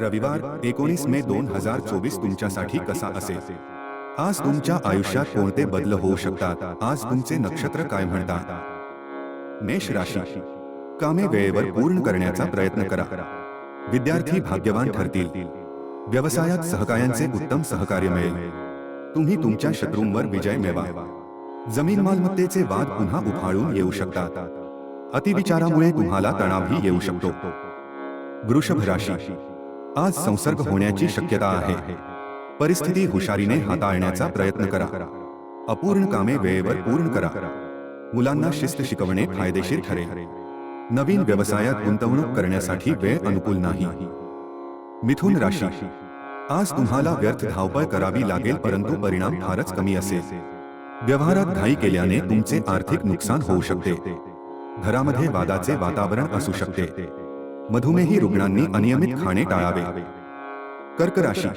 रविवार, एकोणीस मे दोन हज़ार चोवीस तुमच्यासाठी कसा असेल? आज तुमच्या आयुष्यात कोणते बदल होऊ शकतात? आज तुमचे नक्षत्र काय म्हणतात? मेष राशी. कामे वेळेवर पूर्ण करण्याचा प्रयत्न करा. विद्यार्थी भाग्यवान ठरतील. व्यवसायात सहकायांचे उत्तम सहकार्य मिळेल. तुम्ही तुमच्या शत्रूंवर विजय मिळवा. ज़मीन मालमत्तेचे वाद पुन्हा उफाळून येऊ शकतात. अतिविचारामुळे तुम्हाला तणावही येऊ शकतो. वृषभ राशी. आज संसर्ग होण्याची शक्यता आहे. परिस्थिती हुशारीने हाताळण्याचा प्रयत्न करा. अपूर्ण कामे वेळेवर पूर्ण करा. मुलांना शिस्त शिकवणे फायदेशीर ठरेल. नवीन व्यवसायात गुंतवणूक करण्यासाठी वेळ अनुकूल नाही. मिथुन राशी. आज तुम्हाला व्यर्थ धावपळ करावी लागेल परंतु परिणाम फारच कमी असेल. व्यवहारात घाई केल्याने तुमचे आर्थिक नुकसान होऊ शकते. घरामध्ये वादाचे वातावरण असू शकते. मधुमेही रुग्णांनी अनियमित खाणे टाळावे. कर्क राशी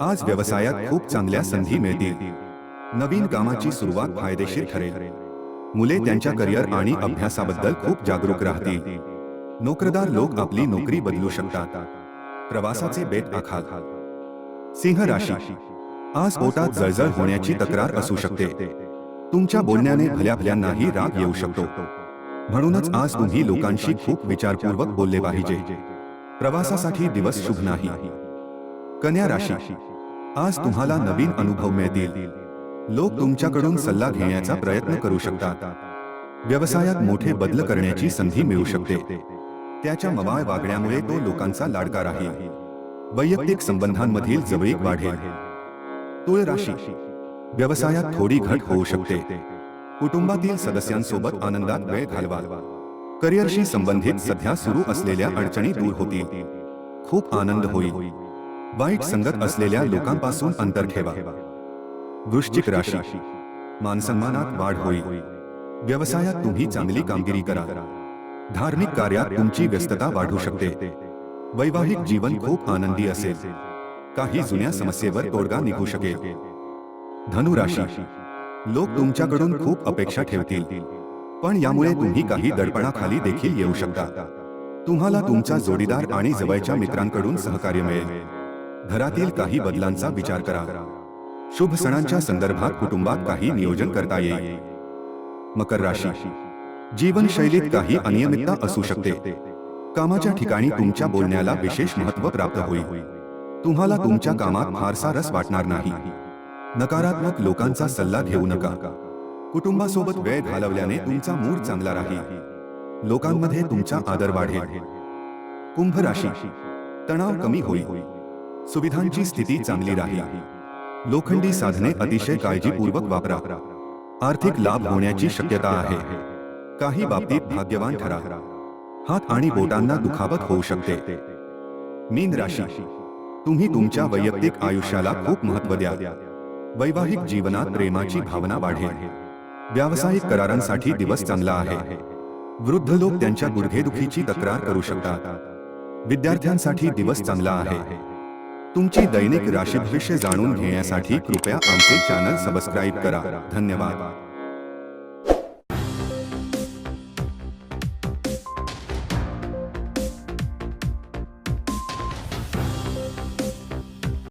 आज व्यवसायात खूप चांगल्या संधी मिळतील. नवीन कामाची सुरुवात फायदेशीर ठरेल. मुले त्यांच्या करिअर आणि अभ्यासाबद्दल खूप जागरूक राहतील. नोकरदार लोक आपली नोकरी बदलू शकतात. प्रवासाचे बेट आखाल सिंह राशी आज पोटात जळजळ होण्याची तक्रार असू शकते. तुमच्या बोलण्याने भल्या भल्यांनाही राग येऊ शकतो. म्हणूनच आज तुम्ही लोकांशी खूप विचारपूर्वक बोलले पाहिजे. प्रवासासाठी दिवस शुभ नाही. कन्या राशी. आज तुम्हाला नवीन अनुभव मिळतील. लोक तुमच्याकडून सल्ला घेण्याचा प्रयत्न करू शकतात. व्यवसायात मोठे बदल करण्याची संधी मिळू शकते. त्याच्या मवाळ वागण्यामुळे तो लोकांचा लाडका राहील. वैयक्तिक संबंधांमधील जवळीक वाढेल. तुळ राशी व्यवसायात थोडी घट होऊ शकते. कुटुंबातील सदस्यांसोबत आनंदात वेळ घालवा करिअरशी संबंधित सध्या सुरू असलेल्या अडचणी दूर होतील खूप आनंद होईल. वाईट संगत असलेल्या लोकांपासून अंतर ठेवा. वृश्चिक राशी. मानसन्मानात वाढ होईल. व्यवसायात तुम्ही चांगली कामगिरी करा. धार्मिक कार्यात तुमची व्यस्तता वाढू शकते. वैवाहिक जीवन खूप आनंदी असेल. काही जुन्या समस्येवर तोडगा निघू शकेल. धनु राशी लोक तुमच्याकडून खूप अपेक्षा ठेवतील. पण यामुळे तुम्ही काही दडपणाखाली देखील येऊ शकता. तुम्हाला तुमचा जोडीदार आणि जवळच्या मित्रांकडून सहकार्य मिळेल. घरातील काही बदलांचा विचार करा. शुभ सणांच्या संदर्भात कुटुंबात काही नियोजन करता येईल. मकर राशी. जीवनशैलीत काही अनियमितता असू शकते. कामाच्या ठिकाणी तुमच्या बोलण्याला विशेष महत्त्व प्राप्त होईल. तुम्हाला तुमच्या कामात फारसा रस वाटणार नाही. नकारात्मक लोकांचा सल्ला घेऊ नका. कुटुंबासोबत वेळ घालवल्याने तुमचा मूड चांगला राहील. लोकांमध्ये तुमचा आदर वाढेल. कुंभ राशी. तणाव कमी होईल. सुविधांची स्थिती चांगली राहील. लोखंडी साधने अतिशय काळजीपूर्वक वापरा. आर्थिक लाभ होण्याची शक्यता आहे. काही बाबतीत भाग्यवान ठरा. हात आणि बोटांना दुखापत होऊ शकते. मीन राशी. तुम्ही तुमच्या वैयक्तिक आयुष्याला खूप महत्त्व द्या. वैवाहिक जीवनात प्रेमाची भावना वाढेल. व्यावसायिक करारांसाठी दिवस चांगला आहे. वृद्ध लोक त्यांच्या गुडघेदुखीची तक्रार करू शकतात. विद्यार्थ्यांसाठी दिवस चांगला आहे. तुमची दैनिक राशी भविष्य जाणून घेण्यासाठी कृपया आमचे चॅनल सबस्क्राईब करा. धन्यवाद.